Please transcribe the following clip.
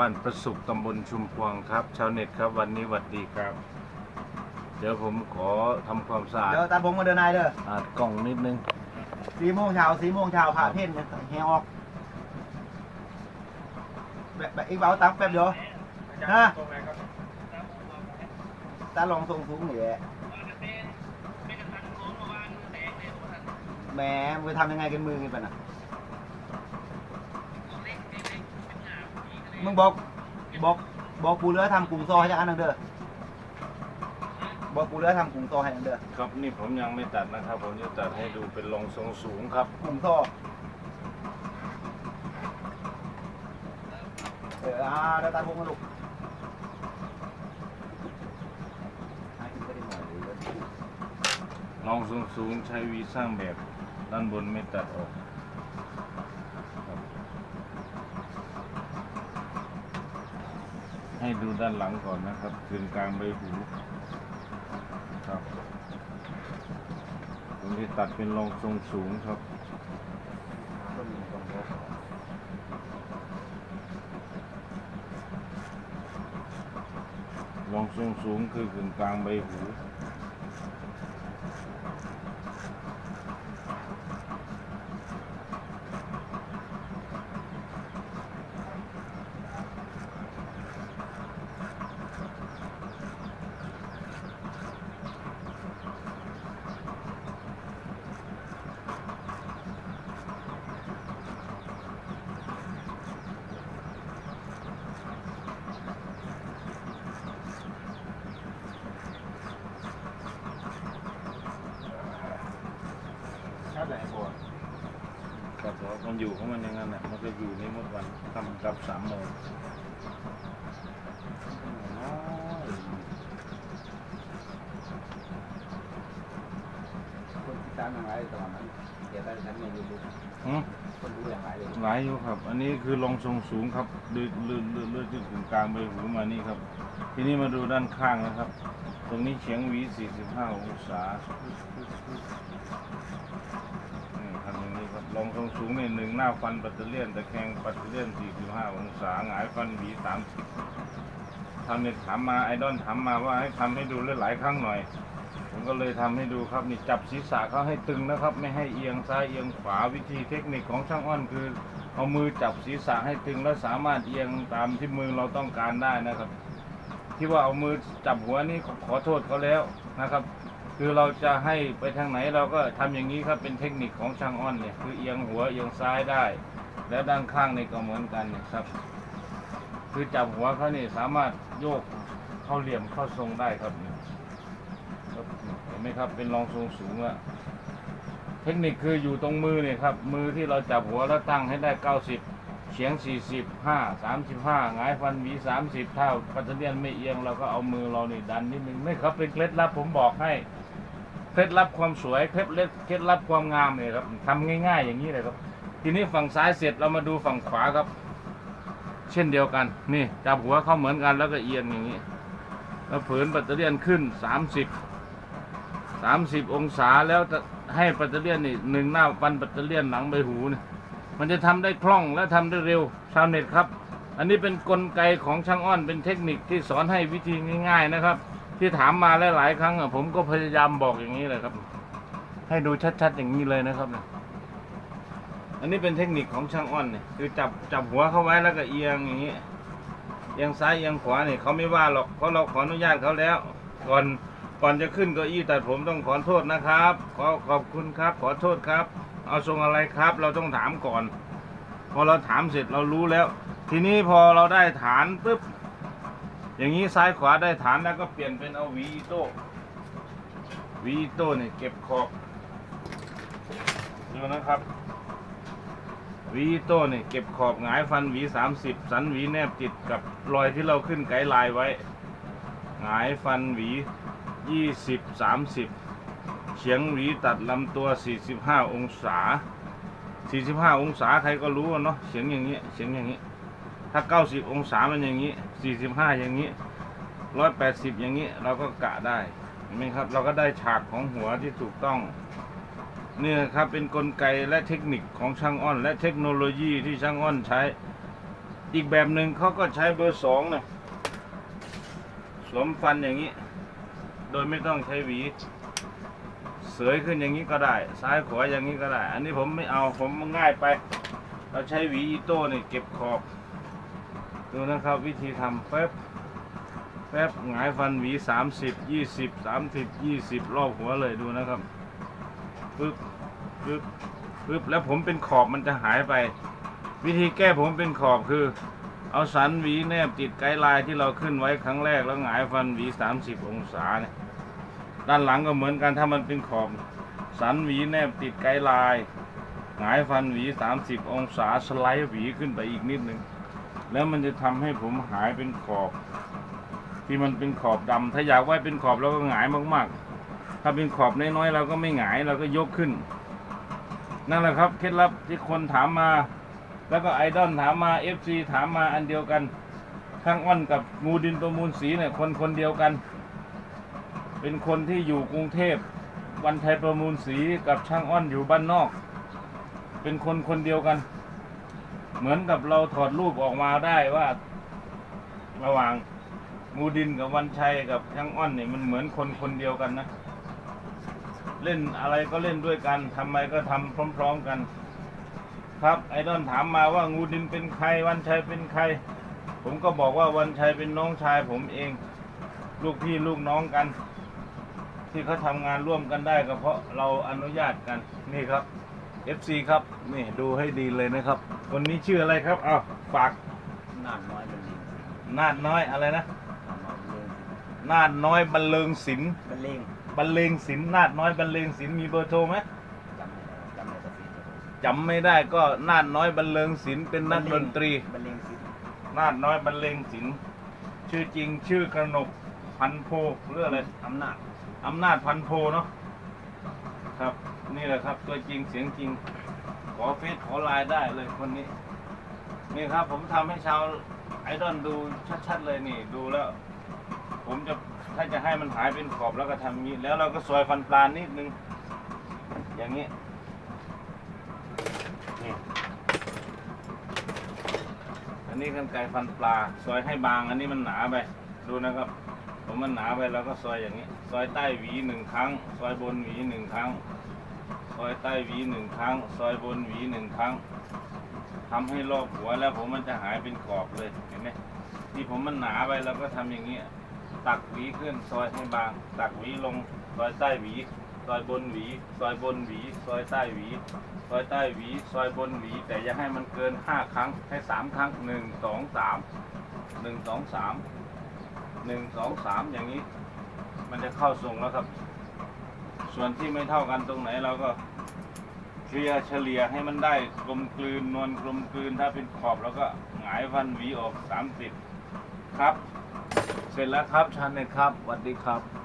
บ้านประสุขตำบลชุมพวงครับ ชาวเน็ตครับวันนี้หวัดดีครับ เดี๋ยวผมขอทำความสะอาดเดี๋ยวตาผมมาเดินนายเด้ออาดกล่องนิดนึงสีโมงเช้าสีโมงเช้าผ่าเพ่นเนี่ยแหงออกแบบแบบอีกเบาตักแป๊บเดียวฮะตาลองทรงสูงหน่อยแหละแหมมึงไปทำยังไงกันมือกันปะน่ะ มึงบอกบอกบอกปูเรือทำกลุ่มซอให้จังอันหนึงเด้อบอกปูเรือทำกลุ่มซอให้อันเด้อครับนี่ผมยังไม่ตัดนะครับ ผมจะตัดให้ดูเป็นรองทรงสูงครับ กลุ่มซอเอออ่าเดี๋ยวตาผมมาลูกให้กินก็ได้หน่อยเดี๋ยวรองทรงสูงใช้วีสร้างแบบด้านบนไม่ตัดออกครับ ให้ดูด้านหลังก่อนนะครับคืนกลางใบหูครับตรงนี้ตัดเป็นรองทรงสูงครับรองทรงสูงคือกึ่งกลางใบหูละบัว ครับเพราะ มันอยู่ของมันอย่างนั้นแหละมันก็อยู่ในหมดวันทำกลับสามโมงคนติดตามอย่างไรตอนนั้นเดี๋ยวได้ฉันในยูทูบหืมคนดูอย่างไรเลยหลายอยู่ครับ อันนี้คือรองทรงสูงครับเลือดเลือดเลือดเลือดที่กึ่งกลางใบหูมานี่ครับ ทีนี้มาดูด้านข้างนะครับ ตรงนี้เฉียงหวี45องศานี่ทำอย่างนี้ ครับรองทรงสูงนี่หนึ่งหน้าฟันปัตเตอร์เลียนตะแคงปัตเตอร์เลียน45 องศาหงายฟันหวี30ทำเนี่ยถามมาไอดอลถามมาว่าให้ทำให้ดูหลายๆครั้งหน่อย ผมก็เลยทำให้ดูครับนี่จับศีรษะเขาให้ตึงนะครับ ไม่ให้เอียงซ้ายเอียงขวาวิธีเทคนิคของช่างอ้อนคือ เอามือจับศีรษะให้ตึงแล้วสามารถเอียงตามที่มือเราต้องการได้นะครับ ที่ว่าเอามือจับหัวนี่ขอโทษเขาแล้วนะครับ คือเราจะให้ไปทางไหนเราก็ทำอย่างนี้ครับเป็นเทคนิคของช่างอ้อนเนี่ยคือเอียงหัวเอียงซ้ายได้ แล้วด้านข้างนี่ก็เหมือนกันนี่ครับ คือจับหัวเขานี่สามารถโยกเข้าเหลี่ยมเข้าทรงได้ครับเห็นไหมครับเป็นรองทรงสูงอะเทคนิคคืออยู่ตรงมือเนี่ยครับ มือที่เราจับหัวแล้วตั้งให้ได้ 90 เฉียง 40 5 35หงายฟันหวี 30ถ้าปัตเตอร์เลียนไม่เอียงเราก็เอามือเรานี่ดันนิดนึงไม่ครับเป็นเคล็ดลับผมบอกให้ เคล็ดลับความสวยเคล็ดลับเคล็ดลับความงามเนี่ยครับทำง่ายๆ อย่างนี้เลยครับ ทีนี้ฝั่งซ้ายเสร็จเรามาดูฝั่งขวาครับ เช่นเดียวกัน นี่จับหัวเข้าเหมือนกันแล้วก็เอียงอย่างนี้ แล้วผืนปัตเตอร์เลียนขึ้น 30 30 องศาแล้วจะให้ปัตเตอร์เลียนนี่หนึ่งหน้าฟันปัตเตอร์เลียนหลังใบหูนี่มันจะทำได้คล่องและทำได้เร็วชาวเน็ตครับ อันนี้เป็นกลไกของช่างอ้อนเป็นเทคนิคที่สอนให้วิธีง่าย ๆนะครับ ที่ถามมาหลายๆครั้งอะผมก็พยายามบอกอย่างนี้เลยครับ ให้ดูชัดๆอย่างนี้เลยนะครับเนี่ยอันนี้เป็นเทคนิคของช่างอ้อนเนี่ยคือจับจับหัวเข้าไว้แล้วก็เอียงอย่างนี้เอียงซ้ายเอียงขวาเนี่ยเขาไม่ว่าหรอกเพราะเราขออนุญาตเขาแล้ว ก่อนก่อนจะขึ้นเก้าอี้ตัดผมต้องขอโทษนะครับ ขอขอบคุณครับ ขอโทษครับ เอาทรงอะไรครับ เราต้องถามก่อน พอเราถามเสร็จเรารู้แล้ว ทีนี้พอเราได้ฐานปุ๊บ อย่างนี้ซ้ายขวาได้ฐานแล้วก็เปลี่ยนเป็นเอาวีโต้วีโต้เนี่ยเก็บขอบดูนะครับวีโต้เนี่ยเก็บขอบหงายฟันหวีสามสิบสันหวีแนบติดกับรอยที่เราขึ้นไกด์ไลน์ไว้ หงายฟันหวียี่สิบสามสิบเฉียงหวีตัดลำตัวสี่สิบห้าองศาสี่สิบห้าองศาใครก็รู้เนาะเฉียงอย่างนี้เฉียงอย่างนี้ ถ้าเก้าสิบองศามันอย่างนี้สี่สิบห้าอย่างนี้ร้อยแปดสิบอย่างนี้ เราก็กะได้เห็นไหมครับ เราก็ได้ฉากของหัวที่ถูกต้อง เนี่ยครับเป็นนกลไกและเทคนิคของช่างอ้อน และเทคโนโลยีที่ช่างอ้อนใช้ อีกแบบหนึ่งเขาก็ใช้เบอร์สองเนี่ยสวมฟันอย่างนี้ โดยไม่ต้องใช้หวี เสยขึ้นอย่างนี้ก็ได้ ซ้ายขวาอย่างนี้ก็ได้ อันนี้ผมไม่เอาผมง่ายไป เราใช้หวีอีโต้เนี่ยเก็บขอบ ดูนะครับวิธีทำแป๊บแป๊บหงายฟันหวีสามสิบยี่สิบสามสิบยี่สิบรอบหัวเลยดูนะครับปึ๊บปึ๊บปึ๊บแล้วผมเป็นขอบมันจะหายไป วิธีแก้ผมเป็นขอบคือ เอาสันหวีแนบติดไกด์ไลน์ที่เราขึ้นไว้ครั้งแรกแล้วหงายฟันหวีสามสิบองศาเนี่ยด้านหลังก็เหมือนกันถ้ามันเป็นขอบ สันหวีแนบติดไกด์ไลน์หงายฟันหวีสามสิบองศาสไลด์หวีขึ้นไปอีกนิดนึง แล้วมันจะทำให้ผมหายเป็นขอบ ที่มันเป็นขอบดำถ้าอยากไว้เป็นขอบเราก็หงายมากๆ ถ้าเป็นขอบน้อยๆเราก็ไม่หงายเราก็ยกขึ้น นั่นแหละครับเคล็ดลับที่คนถามมา แล้วก็ไอดอลถามมา FC ถามมาอันเดียวกันข้างอ้อนกับงูดินประมูลสีเนี่ยคนคนเดียวกัน เป็นคนที่อยู่กรุงเทพวันไทยประมูลสีกับช่างอ้อนอยู่บ้านนอก เป็นคนคนเดียวกัน เหมือนกับเราถอดรูปออกมาได้ว่า ระหว่างมูดินกับวันชัยกับช่างอ้อนเนี่ยมันเหมือนคนคนเดียวกันนะ เล่นอะไรก็เล่นด้วยกันทำอะไมก็ทำพร้อม ๆกัน ครับไอดอนถามมาว่างูดินเป็นใครวันชัยเป็นใคร ผมก็บอกว่าวันชัยเป็นน้องชายผมเอง ลูกพี่ลูกน้องกัน ที่เขาทำงานร่วมกันได้ก็เพราะเราอนุญาตกันนี่ครับ FC ครับนี่ดูให้ดีเลยนะครับ คนนี้ชื่ออะไรครับอ้าวฝากนาดน้อยเป็นลิงนาดน้อยอะไรนะนาดน้อยเป็นลิงนาดน้อยบรรเลงศิลป์เป็นลิงบรรเลงศิลป์นาดน้อยบรรเลงศิลป์มีเบอร์โทรไหมจำไม่ได้จำไม่ได้แต่สิจำไม่ได้ก็นาดน้อยบรรเลงศิลป์เป็นนักดนตรีเป็นลิงสินาดน้อยบรรเลงศิลป์ชื่อจริงชื่อกระหนกพันโพหรืออะไรอำนาจอำนาจพันโพเนาะครับ นี่แหละครับ ตัวจริงเสียงจริง ขอเฟซขอไลน์ได้เลยคนนี้ นี่ครับ ผมทำให้ชาวไอดอลดูชัดๆเลยนี่ ดูแล้ว ผมจะถ้าจะให้มันหายเป็นขอบแล้วก็ทำอย่างนี้ แล้วเราก็ซอยฟันปลานิดนึง อย่างนี้นี่อันนี้กันไก่ฟันปลา ซอยให้บาง อันนี้มันหนาไป ดูนะครับ ผมมันหนาไปเราก็ซอยอย่างนี้ ซอยใต้หวีหนึ่งครั้ง ซอยบนหวีหนึ่งครั้ง อยใต้หวีหนึ่งครั้ง ซอยบนหวีหนึ่งครั้งทำให้รอบหัวแล้วผมมันจะหายเป็นขอบเลยเห็นไหมที่ผมมันหนาไปเราก็ทำอย่างนี้ยตักหวีขึ้นซอยให้บาง ตักหวีลงซอยใต้หวี ซอยบนหวี ซอยบนหวี ซอยใต้หวี ซอยใต้หวี ซอยบนหวี แต่อย่าให้มันเกินห้าครั้ง ให้สามครั้งหนึ่งสองสามหนึ่งสองสามหนึ่งสองสามอย่างนี้ มันจะเข้าทรงแล้วครับ ส่วนที่ไม่เท่ากันตรงไหนเราก็เคลียร์เฉลี่ยให้มันได้กลมกลืนนวลกลมกลืนถ้าเป็นขอบแล้วก็หงายฟันหวีออกสามสิบครับ เสร็จแล้วครับชันเน็ตครับสวัสดีครับ